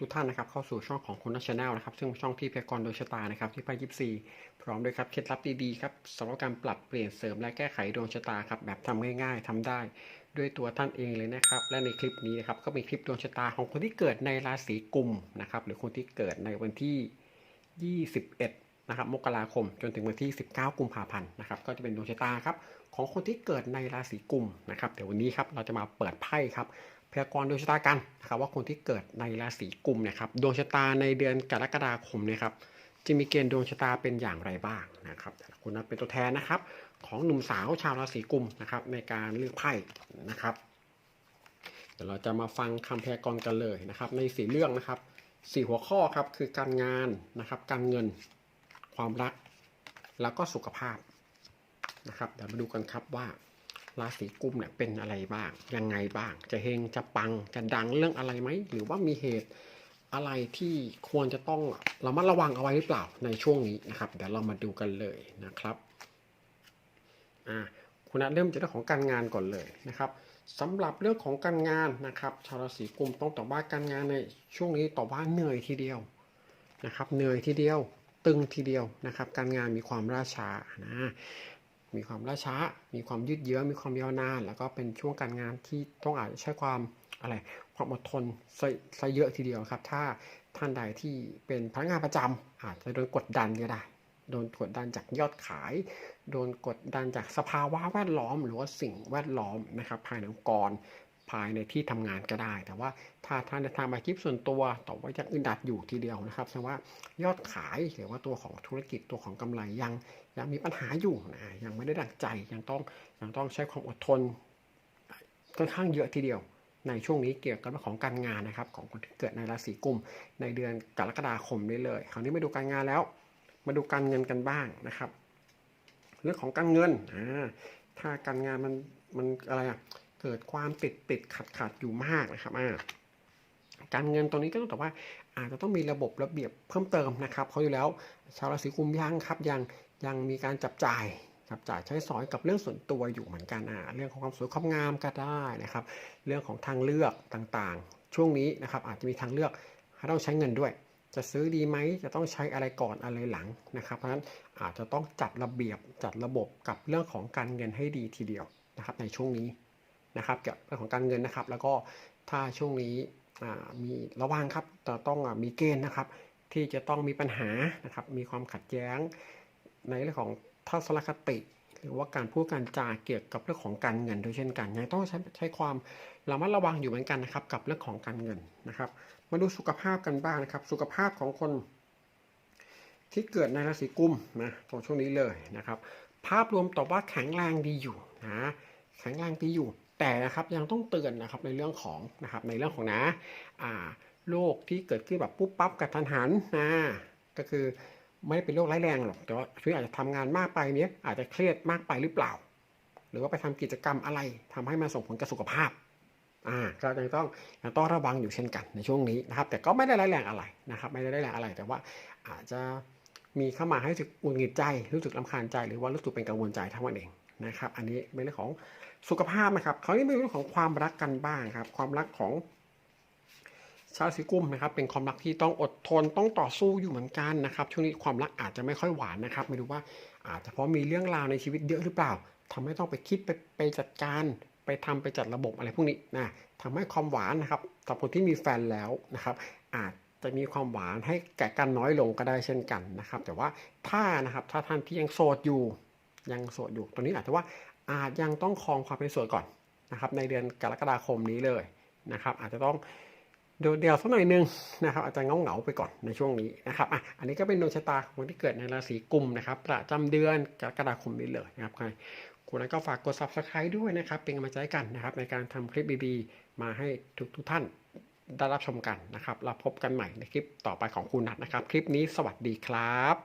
ทุกท่านนะครับเข้าสู่ช่องของคุณนัชแนลนะครับซึ่งเป็นช่องที่พยากรณ์โดยชะตานะครับที่ไพ่ยิปซีพร้อมด้วยครับเคล็ดลับดีๆครับสำหรับการปรับเปลี่ยนเสริมและแก้ไขดวงชะตาครับแบบทำง่ายๆทำได้ ด้วยตัวท่านเองเลยนะครับ และในคลิปนี้นะครับก็เป็นคลิปดวงชะตาของคนที่เกิดในราศีกุมนะครับหรือคนที่เกิดในวันที่ 21นะครับมกราคมจนถึงวันที่ 19 กุมภาพันธ์นะครับก็จะเป็นดวงชะตาครับของคนที่เกิดในราศีกุมนะครับเดี๋ยววันนี้ครับเราจะมาเปิดไพ่ครับ พยากรณ์ดวงชะตากันนะครับว่าคนที่เกิดในราศีกุมนะครับดวงชะตาในเดือนกรกฎาคมเนะครับจะมีเกณฑ์ดวงชะตาเป็นอย่างไรบ้างนะครับแต่ละคนนั้นเป็นตัวแทนนะครับ ของหนุ่มสาวชาวราศีกุมนะครับในการเลือกไพ่นะครับ เดี๋ยวเราจะมาฟังคำพยากรณ์กันเลยนะครับ ในสี่เรื่องนะครับสี่หัวข้อครับคือการงานนะครับ การเงิน ความรัก แล้วก็สุขภาพนะครับ เดี๋ยวมาดูกันครับว่า ราศีกุมเนี่ยเป็นอะไรบ้าง ยังไงบ้าง จะเฮงจะปังจะดังเรื่องอะไรไหม หรือว่ามีเหตุอะไรที่ควรจะต้องเรามาระวังเอาไว้หรือเปล่าในช่วงนี้นะครับ เดี๋ยวเรามาดูกันเลยนะครับอ่าคุณนัทเริ่มจากเรื่องของการงานก่อนเลยนะครับสำหรับเรื่องของการงานนะครับ ชาวราศีกุมต้องตอบว่าการงานในช่วงนี้ตอบว่าเหนื่อยทีเดียวนะครับ เหนื่อยทีเดียว ตึงทีเดียวนะครับ การงานมีความล่าช้านะ มีความล่าช้า มีความยืดเยื้อ มีความยาวนาน แล้วก็เป็นช่วงการงานที่ต้องอาจจะใช้ความอะไรความอดทนซะเยอะทีเดียวครับ ถ้าท่านใดที่เป็นพนักงานประจำอาจจะโดนกดดันก็ได้ โดนกดดันจากยอดขาย โดนกดดันจากสภาวะแวดล้อม หรือว่าสิ่งแวดล้อมนะครับภายในองค์กร ภายในที่ทำงานก็ได้ แต่ว่าถ้าท่านจะทำอาชีพส่วนตัวต่อว่ายังอึดอัดอยู่ทีเดียวนะครับแสดงว่ายอดขายหรือว่าตัวของธุรกิจตัวของกำไรยังยังมีปัญหาอยู่นะยังไม่ได้ดังใจยังต้องยังต้องใช้ความอดทนค่อนข้างเยอะทีเดียวในช่วงนี้เกี่ยวกับเรื่องของการงานนะครับ ของคนที่เกิดในราศีกุม ในเดือนกรกฎาคมนี้เลย คราวนี้มาดูการงานแล้ว มาดูการเงินกันบ้างนะครับ เรื่องของการเงินอ่าถ้าการงานมันมันอะไรอะ กิดความติดติดขัดขัดอยู่มากนะครับอ่าการเงินตรงนี้ก็ต้องแต่ว่าอาจจะต้องมีระบบระเบียบเพิ่มเติมนะครับเพราอยู่แล้วชาวราศีกุมยังครับยังยังมีการจับจ่ายจับจ่ายใช้สอยกับเรื่องส่วนตัวอยู่เหมือนกันอ่าเรื่องของความสวยความงามก็ได้นะครับ เรื่องของทางเลือกต่างๆ ช่วงนี้นะครับอาจจะมีทางเลือกให้ต้องใช้เงินด้วย จะซื้อดีไหมจะต้องใช้อะไรก่อนอะไรหลังนะครับเพราะฉะนั้นอาจจะต้องจัดระเบียบจัดระบบกับเรื่องของการเงินให้ดีทีเดียวนะครับในช่วงนี้ นะครับเกี่ยวกับเรื่องของการเงินนะครับ แล้วก็ถ้าช่วงนี้มีระวังครับต้องอมีเกณฑ์นะครับ ที่จะต้องมีปัญหานะครับ มีความขัดแย้งในเรื่องของทัศนคติ หรือว่าการพูดการจาเกี่ยวกับเรื่องของการเงินโดยเช่นกันยังต้องใช้ใช้ความระมัดระวังอยู่เหมือนกันนะครับ กับเรื่องของการเงินนะครับ มาดูสุขภาพกันบ้างนะครับ สุขภาพของคนที่เกิดในราศีกุมนะตรงช่วงนี้เลยนะครับ ภาพรวมตอบว่าแข็งแรงดีอยู่นะแข็งแรงดีอยู่ แต่นะครับยังต้องเตือนนะครับในเรื่องของนะครับในเรื่องของนะอ่าโรคที่เกิดขึ้นแบบปุ๊บปั๊บกับทันหันนะก็คือไม่ได้เป็นโรคร้ายแรงหรอกแต่ว่าช่วยอาจจะทำงานมากไปเนี้ยอาจจะเครียดมากไปหรือเปล่า หรือว่าไปทำกิจกรรมอะไรทำให้มันส่งผลกับสุขภาพอ่าก็ยังต้องยังต้องระวังอยู่เช่นกันในช่วงนี้นะครับ แต่ก็ไม่ได้ร้ายแรงอะไรนะครับ ไม่ได้ร้ายแรงอะไร แต่ว่าอาจจะมีเข้ามาให้รู้สึกหงุดหงิดใจรู้สึกลำคาญใจ หรือว่ารู้สึกเป็นกังวลใจเท่านั้นเอง นะครับ อันนี้เป็นเรื่องของสุขภาพนะครับคราวนี้เป็นเรื่องของความรักกันบ้างครับ ความรักของชาวราศีกุ้มนะครับ เป็นความรักที่ต้องอดทนต้องต่อสู้อยู่เหมือนกันนะครับช่วงนี้ความรักอาจจะไม่ค่อยหวานนะครับ ไม่รู้ว่าอาจจะเพราะมีเรื่องราวในชีวิตเยอะหรือเปล่าทำให้ต้องไปคิดไปไปจัดการไปทำไปจัดระบบอะไรพวกนี้นะทำให้ความหวานนะครับสำหรับคนที่มีแฟนแล้วนะครับ อาจจะมีความหวานให้แก่กันน้อยลงก็ได้เช่นกันนะครับ แต่ว่าถ้านะครับถ้าท่านที่ยังโสดอยู่ ยังโสดอยู่ตรงนี้อาจจะว่าอาจยังต้องครองความเป็นโสดก่อนนะครับ ในเดือนกรกฎาคมนี้เลยนะครับ อาจจะต้องโดดเดี่ยวสักหน่อยนึงนะครับอาจจะเงาเหงาไปก่อนในช่วงนี้นะครับอะอันนี้ก็เป็นดวงชะตาของคนที่เกิดในราศีกุมนะครับประจำเดือนกรกฎาคมนี้เลยนะครับใครคุณนั้นก็ฝากกด subscribe ด้วยนะครับ เป็นกำลังใจกันนะครับ ในการทำคลิปดีๆ มาให้ทุกทุกท่านได้รับชมกันนะครับเราพบกันใหม่ในคลิปต่อไปของคุณนัทนะครับ คลิปนี้สวัสดีครับ